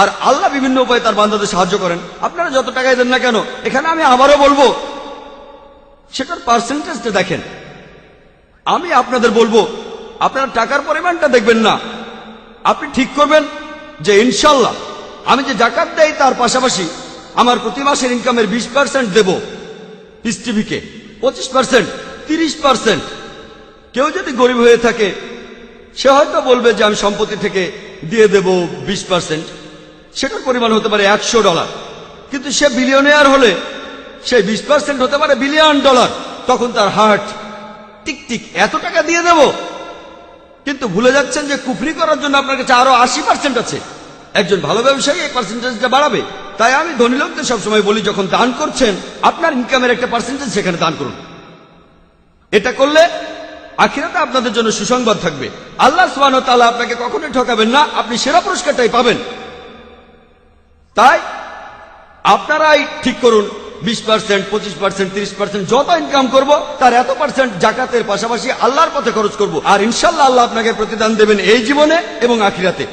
আর আল্লাহ বিভিন্ন উপায়ে তার বান্দাদের সাহায্য করেন। আপনারা যত টাকাই দেন না কেন, এখানে আমি আবারও বলব, সেটার পার্সেন্টেজটা দেখেন। আমি আপনাদের বলব, আপনারা টাকার পরিমাণটা দেখবেন না। আপনি ঠিক করবেন যে ইনশাল্লাহ আমি যে জাকাত দেই তার পাশাপাশি আমার প্রতি মাসের ইনকামের বিশ পার্সেন্ট দেব পিস টিভিকে পঁচিশ পার্সেন্ট তিরিশ পার্সেন্ট কেউ যদি গরিব হয়ে থাকে, সে হয়তো বলবে যে, আমি সম্পত্তি থেকে দিয়ে দেব বিশ পার্সেন্ট সেটার পরিমাণ হতে পারে একশো ডলার। কিন্তু সে বিলিয়নিয়ার হলে সেই বিশ পার্সেন্ট হতে পারে বিলিয়ন ডলার তখন তার হার্ট টিক টিক এত টাকা দিয়ে দেব। কিন্তু ভুলে যাচ্ছেন যে কুফরি করার জন্য আপনার কাছে আরও আশি পার্সেন্ট আছে। একজন ভালো ব্যবসায়ী এই পার্সেন্টেজটা বাড়াবে। তাই আমি ধনী লোকদের সবসময় বলি, যখন দান করছেন, আপনার ইনকামের একটা পার্সেন্টেজ সেখানে দান করুন। এটা করলে আখিরাতে আপনাদের জন্য সুসংবাদ থাকবে। আল্লাহ সুবহানাহু ওয়া তাআলা আপনাকে কখনোই ঠকাবেন না, আপনি সেরা পুরস্কারটাই পাবেন। তাই আপনারাই ঠিক করুন, বিশ পার্সেন্ট পঁচিশ পার্সেন্ট তিরিশ পার্সেন্ট যত ইনকাম করব, তার এত পার্সেন্ট জাকাতের পাশাপাশি আল্লাহর পথে খরচ করব। আর ইনশাল্লাহ আল্লাহ আপনাকে প্রতিদান দেবেন এই জীবনে এবং আখিরাতে।